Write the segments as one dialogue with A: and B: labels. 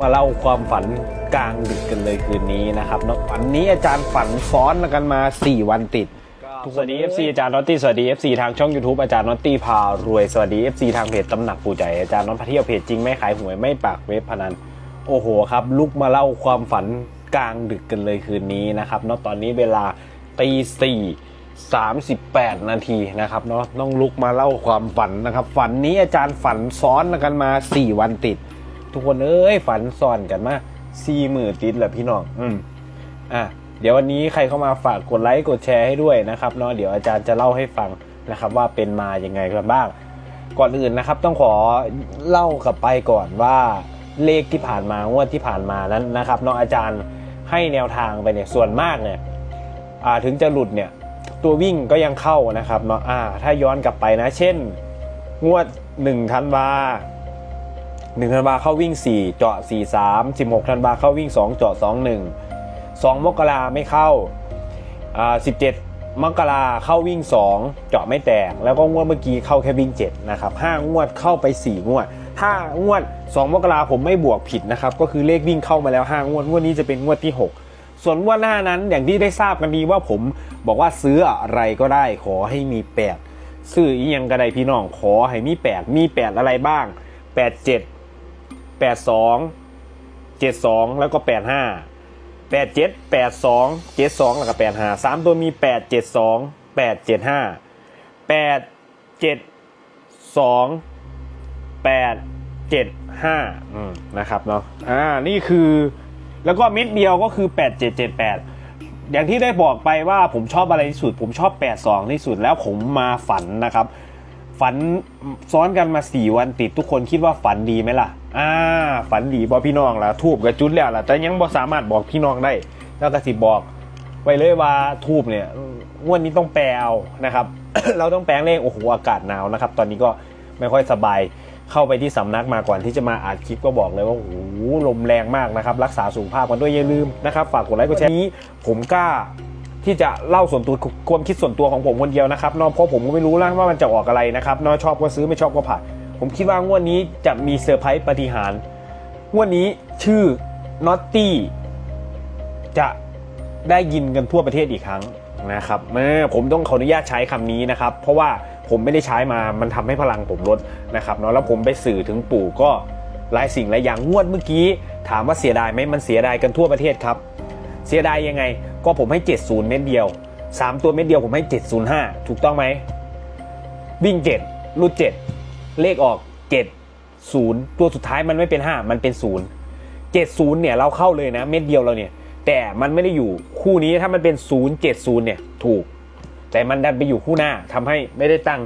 A: มาเล่าความฝันกลางดึกกันเลยคืนนี้นะครับเนอะฝันนี้อาจารย์ฝันซ้อนกันมา 4 วันติดสวัสดี FC อาจารย์นอตตี้สวัสดี FC ทางช่อง YouTube อาจารย์นอตตี้พารวย สวัสดี FC ทางเพจตำหนักปู่ใจอาจารย์นอตพาเที่ยวเพจจริงไม่ขายหวยไม่ปากเว็บพนันโอ้โหครับ ลุกมาเล่าความฝันกลางดึกกันเลยคืนนี้นะครับเนาะตอนนี้เวลาตีสี่สามสิบแปดนาทีนะครับเนาะต้องลุกมาเล่าความฝันนะครับ ฝันนี้อาจารย์ฝันซ้อนกันมา 4 วันติด ทุกคนเอ้ยฝันซ้อนกันมาสี่หมื่นติดแหละพี่น้อง อืมอะเดี๋ยววันนี้ใครเข้ามาฝากกดไลค์กดแชร์ให้ด้วยนะครับเนาะเดี๋ยวอาจารย์จะเล่าให้ฟังนะครับ ว่าเป็นมาอย่างไงกันบ้าง ก่อนอื่นนะครับ ต้องขอเล่ากลับไปก่อนว่าเลขที่ผ่านมางวดที่ผ่านมานั้นนะครับเนาะอาจารย์ให้แนวทางไปเนี่ยส่วนมากเนี่ยอ่าถึงจะหลุดเนี่ยตัววิ่งก็ยังเข้านะครับเนาะอ่าถ้าย้อนกลับไปนะ เช่น งวด1ธันวา 1ธันวาเข้าวิ่ง 4 เจาะ 4 3 16ธันวาเข้าวิ่ง 2 เจาะ 2 1 2 มกราไม่เข้าอ่า17 มกราเข้าวิ่ง 2 เจาะไม่แตก แล้วก็งวดเมื่อกี้เข้าแค่วิ่ง 7 นะครับ 5 งวดเข้าไป 4 งวด ถ้างวด 2 มกราผมไม่บวกผิดนะครับ ก็คือเลขวิ่งเข้ามาแล้ว 5 งวด งวดนี้จะเป็นงวดที่ 6 ส่วนงวดหน้านั้นอย่างที่ได้ทราบกันดีว่าผมบอกว่าซื้ออะไรก็ได้ขอให้มี 8 ซื้ออียังก็ไดพี่น้องขอให้มี 8 มี 8 อะไรบ้าง 8 7 8 2 7 2แล้วก็8 5แปดเจ็ดแปดสองเจ็ดสองแล้วก็แปดห้าสามตัวมีแปดเจ็ดสองแปดเจ็ดห้าแปดเจ็ดสองแปดเจ็ดห้านะครับเนาะอ่านี่คือแล้วก็เม็ดเดียวก็คือแปดเจ็ดเจ็ดแปดอย่างที่ได้บอกไปว่าผมชอบอะไรที่สุด ผมชอบแปดสองที่สุดแล้วผมมาฝันนะครับ ฝันซ้อนกันมาสี่วันติดทุกคนคิดว่าฝันดีไหมล่ะ อ่าฝันดีบอกพี่น้องล่ะทูบกับจุดแล้วล่ะแต่ยังบ่สามารถบอกพี่น้องได้ แล้วก็สิบอก ไว้เลยว่าทูบเนี่ยงวดนี้ต้องแปลเอานะครับ เราต้องแปลงเลขโอ้โหอากาศหนาวนะครับ ตอนนี้ก็ไม่ค่อยสบายเข้าไปที่สำนักมาก่อนที่จะมาอัดคลิปก็บอกเลยว่าโอ้โหลมแรงมากนะครับ รักษาสุขภาพกันด้วยอย่าลืมนะครับฝากกดไลค์กดแชร์นี้ ผมกล้าที่จะเล่าส่วนตัวความคิดส่วนตัวของผมคนเดียวนะครับเนอะเพราะผมก็ไม่รู้แล้วว่ามันจะออกอะไรนะครับเนอะชอบก็ซื้อไม่ชอบก็ผ่าน ผมคิดว่างวดนี้จะมีเซอร์ไพรส์ปฏิหาร งวดนี้ชื่อ Naughty จะได้ยินกันทั่วประเทศอีกครั้งนะครับผมต้องขออนุญาตใช้คำนี้นะครับ เพราะว่าผมไม่ได้ใช้มา มันทำให้พลังผมลดนะครับเนาะแล้วผมไปสื่อถึงปู่ก็หลายสิ่งหลายอย่างงวดเมื่อกี้ ถามว่าเสียดายไหมมันเสียดายกันทั่วประเทศครับ เสียดายยังไง ก็ผมให้ 70 เม็ดเดียว 3 ตัวเม็ดเดียวผมให้ 705 ถูกต้องไหมวิ่ง 7 รูด 7 เลขออก7 0ตัวสุดท้ายมันไม่เป็น5มันเป็น0 70เนี่ยเราเข้าเลยนะ เม็ดเดียวเราเนี่ย แต่มันไม่ได้อยู่คู่นี้ถ้ามันเป็น0 70เนี่ยถูก แต่มันดันไปอยู่คู่หน้าทำให้ไม่ได้ตั้ง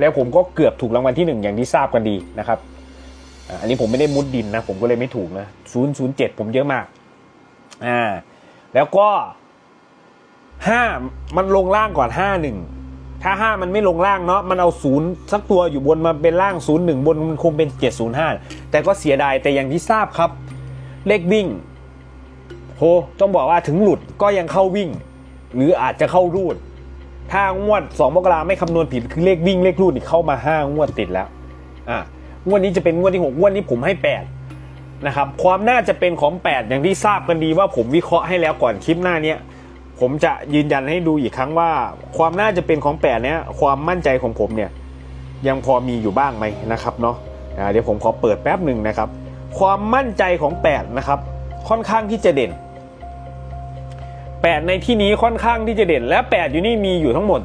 A: แล้วผมก็เกือบถูกรางวัลที่1อย่างที่ทราบกันดีนะครับอันนี้ผมไม่ได้มุดดินนะ ผมก็เลยไม่ถูกนะ007ผมเยอะมากอ่าแล้วก็ห้ามันลงล่างก่อนห้าหนึ่ง ถ้าห้ามันไม่ลงล่างเนาะมันเอาศูนย์สักตัวอยู่บนมาเป็นล่างศูนย์หนึ่งบนมันคงเป็นเจ็ดศูนย์ห้าแต่ก็เสียดายแต่อย่างที่ทราบครับ เลขวิ่งโหต้องบอกว่าถึงหลุดก็ยังเข้าวิ่ง หรืออาจจะเข้ารูด ถ้างวดสองมกราไม่คำนวณผิดคือเลขวิ่งเลขรูดนี่เข้ามาห้างวดติดแล้วอ่างวดนี้จะเป็นงวดที่หกงวดนี้ผมให้แปดนะครับ ความน่าจะเป็นของ 8 อย่างที่ทราบกันดีว่าผมวิเคราะห์ให้แล้วก่อนคลิปหน้าเนี้ย ผมจะยืนยันให้ดูอีกครั้งว่า ความน่าจะเป็นของ8เนี้ยความมั่นใจของผมเนี่ยยังพอมีอยู่บ้างไหมนะครับเนาะเดี๋ยวผมขอเปิดแป๊บหนึ่งนะครับ ความมั่นใจของ8นะครับค่อนข้างที่จะเด่น 8 ในที่นี้ค่อนข้างที่จะเด่น และ 8 อยู่นี่มีอยู่ทั้งหมด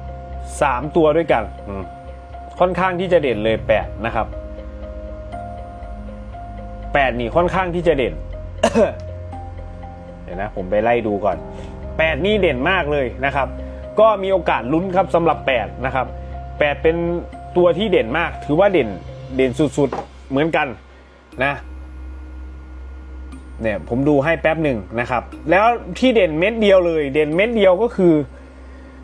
A: 3 ตัวด้วยกันค่อนข้างที่จะเด่นเลย 8 นะครับแปดนี่ค่อนข้างที่จะเด่น ดี๋ยวนะผมไปไล่ดูก่อนแปดนี่เด่นมากเลยนะครับ ก็มีโอกาสลุ้นครับสำหรับแปดนะครับแปดเป็นตัวที่เด่นมาก ถือว่าเด่นเด่นสุดๆเหมือนกันนะเนี่ยผมดูให้แป๊บหนึ่งนะครับ แล้วที่เด่นเม็ดเดียวเลย เด่นเม็ดเดียวก็คือ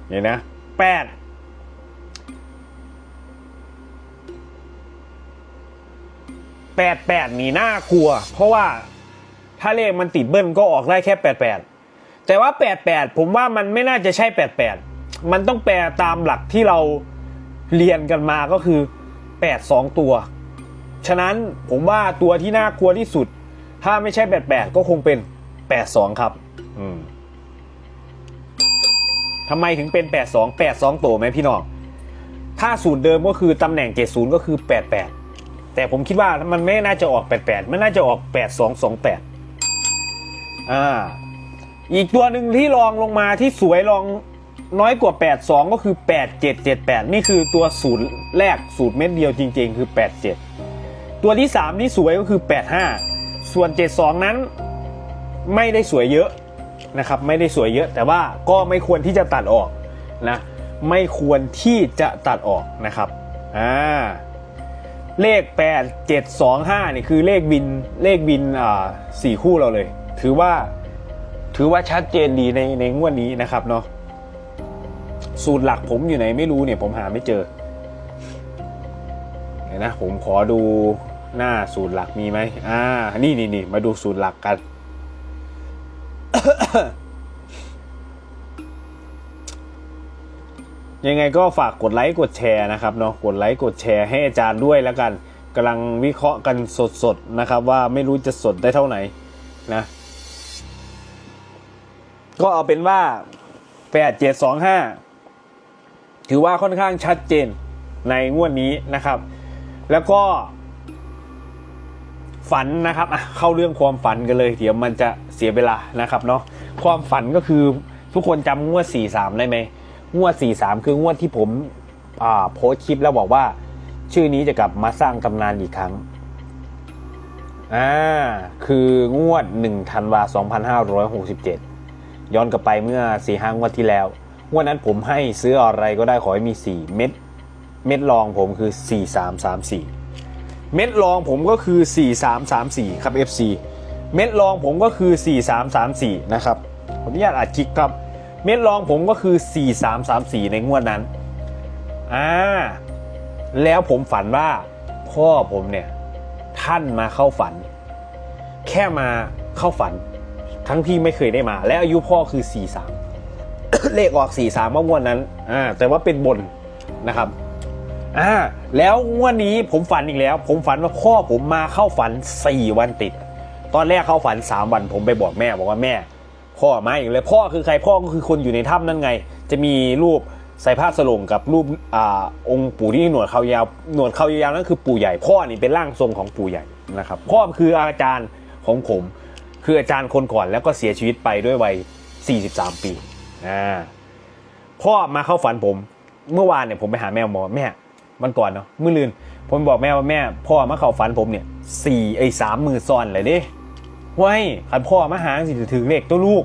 A: เดี๋ยนะแปดแปดแปดนี่น่ากลัว เพราะว่า ถ้าเลขมันติดเบิ้ลก็ออกได้แค่แปดแปดแต่ว่าแปดแปดผมว่ามันไม่น่าจะใช่แปดแปดมันต้องแปลตามหลักที่เราเรียนกันมาก็คือแปดสองตัว ฉะนั้นผมว่าตัวที่น่ากลัวที่สุด ถ้าไม่ใช่ 88 ก็คงเป็น 82 ครับ อืมทำไมถึงเป็น 82 82โตไหมพี่น้อง ถ้าสูตรเดิมก็คือตำแหน่ง 70 ก็คือ 88 แต่ผมคิดว่ามันไม่น่าจะออก 88 มันน่าจะออก 8228 อ่าอีกตัวหนึ่งที่รองลงมาที่สวยรองน้อยกว่า 82 ก็คือ 8778 นี่คือตัวสูตรแรกสูตรเม็ดเดียวจริง ๆ คือ 87 ตัวที่ 3 ที่สวยก็คือ 85 ส่วน 72 นั้นไม่ได้สวยเยอะนะครับ ไม่ได้สวยเยอะ แต่ว่าก็ไม่ควรที่จะตัดออกนะไม่ควรที่จะตัดออกนะครับอ่าเลข 8 7 2 5 นี่คือเลขบินเลขบินอ่าสี่คู่เราเลย ถือว่าถือว่าชัดเจนดีในในงวดนี้นะครับเนาะสูตรหลักผมอยู่ไหนไม่รู้เนี่ยผมหาไม่เจอเดี๋ยนะผมขอดูหน้าสูตรหลักมีไหมอ่า นี่นี่นี่มาดูสูตรหลักกัน ยังไงก็ฝากกดไลค์กดแชร์นะครับเนาะกดไลค์กดแชร์ให้อาจารย์ด้วยแล้วกันกำลังวิเคราะห์กันสดๆนะครับ ว่าไม่รู้จะสดได้เท่าไหร่นะ ก็เอาเป็นว่า8725ถือว่าค่อนข้างชัดเจนในงวดนี้นะครับ แล้วก็ ฝันนะครับเข้าเรื่องความฝันกันเลย เดี๋ยวมันจะเสียเวลานะครับเนาะความฝันก็คือทุกคนจำงวด 43 ได้ไหมงวด 43 คืองวดที่ผมอ่าโพสคลิปแล้วบอกว่า ชื่อนี้จะกลับมาสร้างตำนานอีกครั้งอ่าคืองวด1ธันวา2567 ย้อนกลับไปเมื่อสี่ห้างวดที่แล้วงวดนั้นผมให้ซื้ออะไรก็ได้ขอให้มี 4 เม็ดเม็ดรองผมคือ 4334 เม็ดรองผมก็คือ 4334 ครับ FC เม็ดรองผมก็คือ 4334 นะครับขออนุญาตอัดคลิกครับ เม็ดรองผมก็คือ 4334 ในงวดนั้นอ่าแล้วผมฝันว่าพ่อผมเนี่ยท่านมาเข้าฝัน แค่มาเข้าฝัน ทั้งที่ไม่เคยได้มา และอายุพ่อคือ 43 เลขออก 43เมื่องวดนั้นอ่าแต่ว่าเป็นบนนะครับอ่าแล้วงวดนี้ผมฝันอีกแล้ว ผมฝันว่าพ่อผมมาเข้าฝัน 4 วันติด ตอนแรกเข้าฝัน 3 วันผมไปบอกแม่บอกว่าแม่ พ่อมาอีกเลยพ่อคือใครพ่อก็คือคนอยู่ในถ้ำนั่นไง จะมีรูปใส่ผ้าสลงกับรูปอ่าองค์ปู่ที่หนวดเขายาวหนวดเขายาวนั่นคือปู่ใหญ่ พ่อนี่เป็นร่างทรงของปู่ใหญ่นะครับพ่อคืออาจารย์ของผม คืออาจารย์คนก่อนแล้วก็เสียชีวิตไปด้วยวัย 43 ปีอ่าพ่อมาเข้าฝันผม เมื่อวานเนี่ยผมไปหาแม่หมอแม่มันก่อนเนาะเมื่อลืน ผมบอกแม่ว่าแม่ พ่อมาเข้าฝันผมเนี่ยสี่ไอ้สามมือซ้อนเลยด้ไว้ยขันพ่อมาหาสิถึงเลขตัวลูก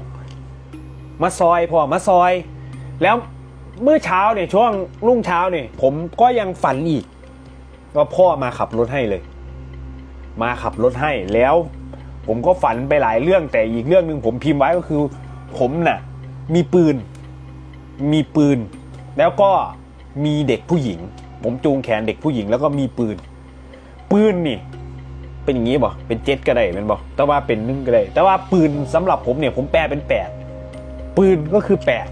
A: มาซอยพ่อมาซอย แล้วเมื่อเช้าเนี่ยช่วงรุ่งเช้าเนี่ยผมก็ยังฝันอีกว่าพ่อมาขับรถให้เลย มาขับรถให้แล้ว ผมก็ฝันไปหลายเรื่องแต่อีกเรื่องหนึ่งผมพิมพ์ไว้ก็คือ ผมน่ะมีปืน มีปืน แล้วก็มีเด็กผู้หญิง ผมจูงแขนเด็กผู้หญิง แล้วก็มีปืน ปืนนี่ เป็นอย่างนี้บ่เป็นเจ็ดก็ได้เป็นบ่แต่ว่าเป็นหนึ่งก็ได้ แต่ว่าปืนสำหรับผมเนี่ยผมแปลเป็นแปดปืนก็คือแปด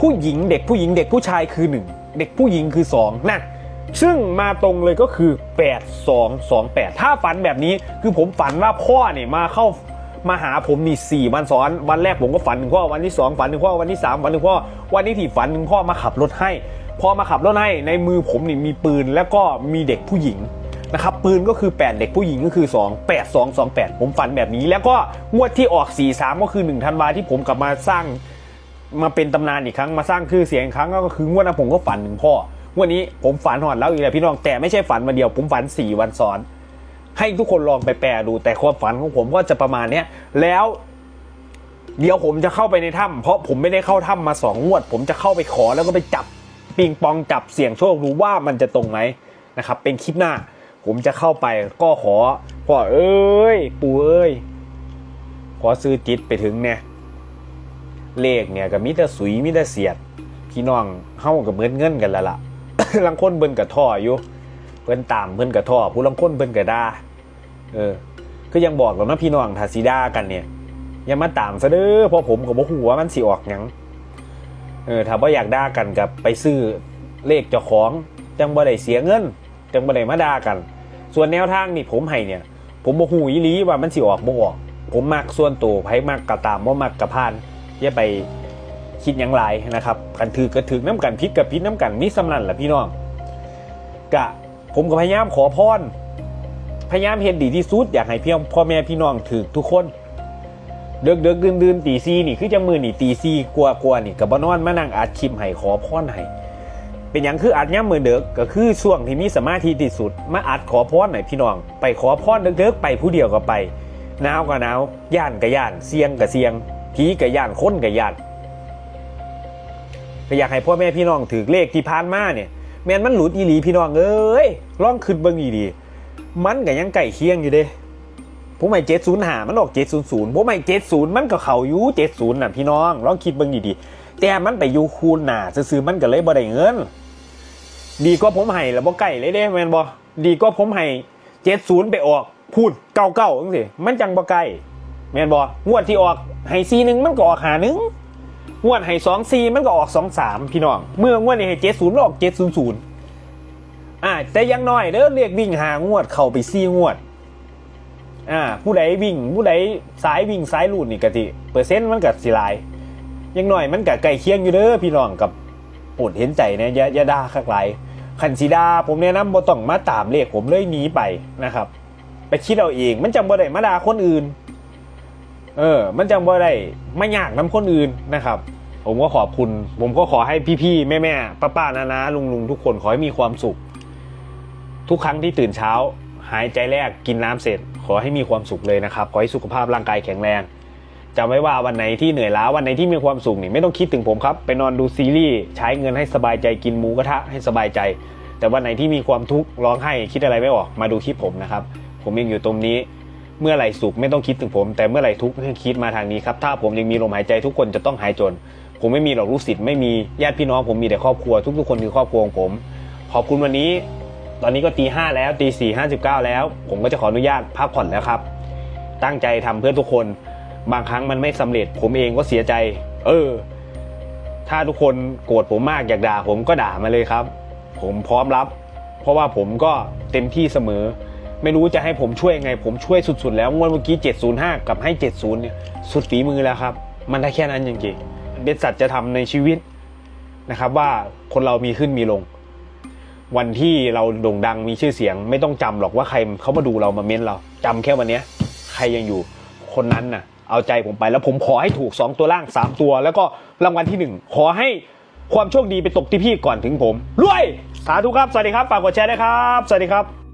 A: ผู้หญิงเด็กผู้หญิงเด็กผู้ชายคือหนึ่งเด็กผู้หญิงคือสองนั่น ซึ่งมาตรงเลยก็คือแปดสองสองแปดถ้าฝันแบบนี้คือผมฝันว่าพ่อเนี่ยมาเข้ามาหาผมนี่สี่วันซ้อนวันแรกผมก็ฝันถึงพ่อวันที่สองฝันถึงพ่อวันที่สามฝันถึงพ่อวันที่ที่ฝันถึงพ่อมาขับรถให้พอมาขับรถให้ในมือผมนี่มีปืนแล้วก็มีเด็กผู้หญิงนะครับปืนก็คือ 8 เด็กผู้หญิงก็คือ 2 8 2 2 8 ผมฝันแบบนี้ แล้วก็งวดที่ออก 4 3 ก็คือ1ธันวาที่ผมกลับมาสร้างมาเป็นตำนานอีกครั้งมาสร้างชื่อเสียงอีกครั้งก็คืองวดนั้นผมก็ฝันถึงพ่อ วดนี้ผมฝันหอดแล้วอีกแล้วพี่น้องแต่ไม่ใช่ฝันมาเดียว ผมฝัน4วันซ้อน ให้ทุกคนลองไปแปลดู แต่ความฝันของผมก็จะประมาณเนี้ยแล้ว เดี๋ยวผมจะเข้าไปในถ้ำเพราะผมไม่ได้เข้าถ้ำมาสองงวด ผมจะเข้าไปขอแล้วก็ไปจับปิงปองจับเสี่ยงโชคดูว่ามันจะตรงไหมนะครับ เป็นคลิปหน้า ผมจะเข้าไปก็ขอพ่อเอ้ย ปู่เอ้ย ขอซื้อจิตไปถึงเนี่ยเลขเนี่ยกับมิตรสุยมิตรเสียด พี่น้องเฮ้ากับเหมือนเงินกันแล้วล่ะ ลังคนเบิ่นกับท่ออยู่เพิ่นตามเพิ่นกับท่อผู้ลังคนเพิ่นกับดาเออก็ยังบอกแล้วนะพี่น้องถ้าสีดากันเนี่ยอย่ามาตามซะเด้อเพราะผมกับบ่ฮู้ว่ามันสิออกหยังเออถ้าบ่อยากด่ากันกับไปซื้อเลขเจ้าของจังบ่ได้เสียเงินจังบ่ได้มาด่ากัน ส่วนแนวทางนี่ผมให้เนี่ย ผมบ่ฮู้อีหลีว่ามันสิออกบ่ออก ผมมักส่วนตัวไผมักก็ตามบ่มักก็ผ่านอย่าไป คิดหยังหลายนะครับกันถือก็ถือน้ำกันพิษกับพิษน้ำกันมีสำนันแหละพี่น้องกะผมก็พยายามขอพรพยายามเฮ็ดดีที่สุดอยากให้พี่พ่อแม่พี่น้องถือทุกคนเดึกเดึกดื่นดื่นตีซีนี่คือจังมือนี่ตีซีกลัวกลัวนี่กับบนอนมานั่งอัดคลิปให้ขอพรให้เป็นอย่างคืออัดย่ำมือเด็กก็คือช่วงที่มีสมาธิที่สุด มาอัดขอพรให้พี่น้อง ไปขอพรเด็กๆไปผู้เดียวก็ไปหนาวก็หนาวย่านก็ย่านเสียงก็เสียงผีก็ย่านคนก็ย่าน ก็อยากให้พ่อแม่พี่น้องถือเลขที่ผ่านมาเนี่ยแมนมันหลุดอีหลีพี่น้องเอ้ยลองขึ้นเบิ่งอีดีมันก็ยังใกล้เคียงอยู่เด้ผมไม่เจ็ดศูนย์หามันออกเจ็ดศูนย์ศูนย์ผมไม่เจ็ดศูนย์มันก็เข่าอยู่เจ็ดศูนย์น่ะพี่น้องลองคิดเบิ่งดีๆแต่มันไปอยู่คูณหนาซื้อมันก็เลยบ่ได้เงิน ดีก็ผมให้แล้วบ่ใกล้เลยเด้แมนบ่ดีก็ผมให้เจ็ดศูนย์ไปออกพูดเก้าเก้าจังสิมันจังบ่ใกล้แมนบ่งวดที่ออกให้ซีหนึ่งมันก็ออกหาหนึ่ง งวดให้สองซีมันก็ออกสองสามพี่น้องเมื่องวดนี้ให้เจ็ดศูนย์ออกเจ็ดศูนย์ศูนย์อ่าแต่ยังน้อยเด้อเรียกวิ่งหางวดเข้าไปซีงวดอ่าผู้ใดวิ่งผู้ใดสายวิ่งสายลูดนี่กะติเปอร์เซ็นต์มันก็สิลายยังหน่อยมันก็ใกล้เคียงอยู่เด้อพี่น้องกับปวดเห็นใจนะอย่าอย่าดาคักหลายคันสีดาผมแนะนำบ่ต้องมาตามเลขผมเลยหนีไปนะครับ ไปคิดเอาเองมันจังบ่ได้มาดาคนอื่น เออ มันจังบ่ได้ไม่ยากน้ำคนอื่นนะครับ ผมก็ขอบคุณ ผมก็ขอให้พี่ๆแม่ๆป้าๆนาๆลุงๆทุกคนขอให้มีความสุข ทุกครั้งที่ตื่นเช้า หายใจแรกกินน้ำเสร็จ ขอให้มีความสุขเลยนะครับ ขอให้สุขภาพร่างกายแข็งแรงจำไว้ว่าวันไหนที่เหนื่อยล้าวันไหนที่มีความสุขนี่ไม่ต้องคิดถึงผมครับไปนอนดูซีรีส์ใช้เงินให้สบายใจกินหมูกระทะให้สบายใจ แต่วันไหนที่มีความทุกข์ร้องไห้คิดอะไรไม่ออกมาดูคลิปผมนะครับ ผมยังอยู่ตรงนี้ เมื่อไหร่สุขไม่ต้องคิดถึงผม แต่เมื่อไหร่ทุกข์ให้คิดมาทางนี้ครับถ้าผมยังมีลมหายใจทุกคนจะต้องหายจน ผมไม่มีหรอกลูกศิษย์ไม่มีญาติพี่น้องผมมีแต่ครอบครัว ทุกๆคนคือครอบครัวของผม ขอบคุณวันนี้ ตอนนี้ก็ตีห้าแล้วตีสี่ห้าสิบเก้าแล้ว ผมก็จะขออนุญาตพักผ่อนแล้วครับ ตั้งใจทำเพื่อทุกคน บางครั้งมันไม่สำเร็จ ผมเองก็เสียใจ เออ ถ้าทุกคนโกรธผมมากอยากด่าผมก็ด่ามาเลยครับ ผมพร้อมรับ เพราะว่าผมก็เต็มที่เสมอ ไม่รู้จะให้ผมช่วยยังไง ผมช่วยสุดๆแล้วงวดเมื่อกี้ 705 กับให้ 70 เนี่ย สุดฝีมือแล้วครับ มันได้แค่นั้นจริงๆเป็นสัจจะทำในชีวิตนะครับ ว่าคนเรามีขึ้นมีลง วันที่เราโด่งดังมีชื่อเสียง ไม่ต้องจำหรอกว่าใครเขามาดูเรามาเม้นเราจำแค่วันนี้ใครยังอยู่คนนั้นน่ะ เอาใจผมไปแล้วผมขอให้ถูก 2 ตัวล่าง 3 ตัว แล้วก็รางวัลที่ 1 ขอให้ความโชคดีไปตกที่พี่ก่อนถึงผมรวยสาธุครับ สวัสดีครับ ฝากกดแชร์ด้วยครับ สวัสดีครับ